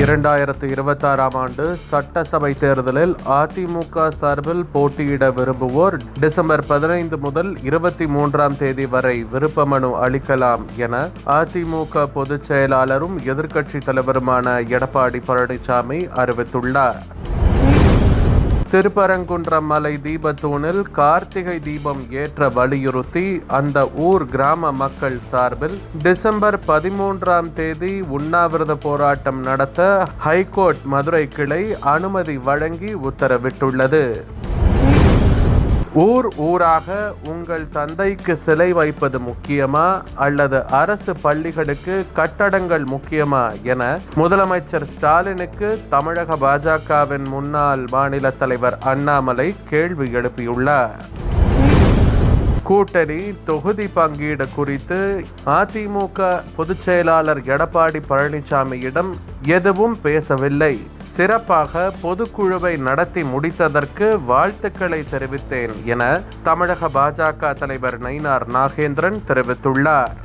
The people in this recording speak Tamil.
இரண்டாயிரத்து இருபத்தாறாம் ஆண்டு சட்டசபை தேர்தலில் அதிமுக சார்பில் போட்டியிட விரும்புவோர் டிசம்பர் பதினைந்து முதல் இருபத்தி மூன்றாம் தேதி வரை விருப்ப மனு அளிக்கலாம் என அதிமுக பொதுச் செயலாளரும் எதிர்க்கட்சித் தலைவருமான எடப்பாடி பழனிசாமி அறிவித்துள்ளார். திருப்பரங்குன்றம் மலை தீபத்தூணில் கார்த்திகை தீபம் ஏற்ற வலியுறுத்தி அந்த ஊர் கிராம மக்கள் சார்பில் டிசம்பர் பதிமூன்றாம் தேதி உண்ணாவிரத போராட்டம் நடத்த ஹைகோர்ட் மதுரை கிளை அனுமதி வழங்கி உத்தரவிட்டுள்ளது. ஊர் ஊராக உங்கள் தந்தைக்கு சிலை வைப்பது முக்கியமா அல்லது அரசு பள்ளிகளுக்கு கட்டடங்கள் முக்கியமா என முதலமைச்சர் ஸ்டாலினுக்கு தமிழக பாஜகவின் முன்னாள் மாநில தலைவர் அண்ணாமலை கேள்வி எழுப்பியுள்ளார். கூட்டணி தொகுதி பங்கீடு குறித்து அதிமுக பொதுச் செயலாளர் எடப்பாடி பழனிசாமியிடம் எதுவும் பேசவில்லை. சிறப்பாக பொதுக்குழுவை நடத்தி முடித்ததற்கு வாழ்த்துக்களை தெரிவித்தேன் என தமிழக பாஜக தலைவர் நயினார் நாகேந்திரன் தெரிவித்துள்ளார்.